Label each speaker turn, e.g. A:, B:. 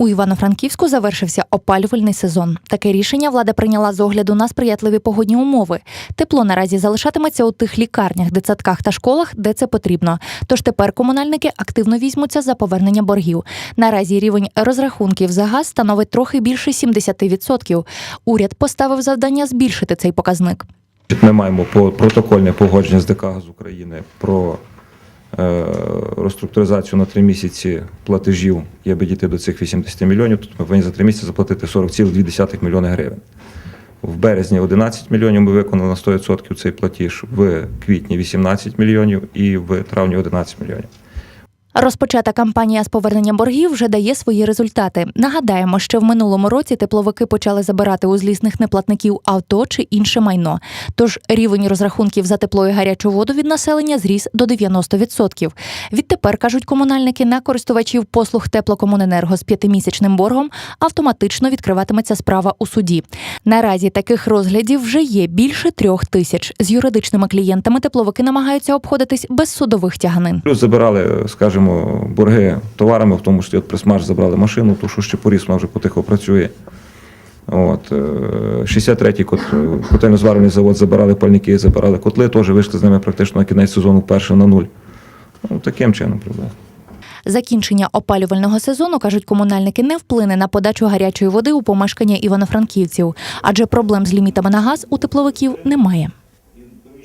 A: У Івано-Франківську завершився опалювальний сезон. Таке рішення влада прийняла з огляду на сприятливі погодні умови. Тепло наразі залишатиметься у тих лікарнях, дитсадках та школах, де це потрібно. Тож тепер комунальники активно візьмуться за повернення боргів. Наразі рівень розрахунків за газ становить трохи більше 70%. Уряд поставив завдання збільшити цей показник.
B: Ми маємо протокольне погодження з ДК «Газ України про реструктуризацію на три місяці платежів, і аби дійти до цих 80 мільйонів, тут ми повинні за три місяці заплатити 40,2 мільйони гривень. В березні 11 мільйонів ми виконали на 100% цей платіж, в квітні 18 мільйонів і в травні 11 мільйонів.
A: Розпочата кампанія з повернення боргів вже дає свої результати. Нагадаємо, що в минулому році тепловики почали забирати у злісних неплатників авто чи інше майно. Тож рівень розрахунків за тепло і гарячу воду від населення зріс до 90%. Відтепер кажуть комунальники на користувачів послуг теплокомуненерго з п'ятимісячним боргом автоматично відкриватиметься справа у суді. Наразі таких розглядів вже є більше трьох тисяч. З юридичними клієнтами тепловики намагаються обходитись без судових тяганин.
B: Забирали, скажімо, борги товарами, в тому числі от присмаж забрали машину, ту, що ще поріс, вже потихо працює. От, е, 63-й кот- котельно-зварювальний завод забирали пальники, забирали котли, теж вийшли з ними практично на кінець сезону вперше на нуль. Ну, таким чином, правда.
A: Закінчення опалювального сезону, кажуть комунальники, не вплине на подачу гарячої води у помешкання івано-франківців, адже проблем з лімітами на газ у тепловиків немає.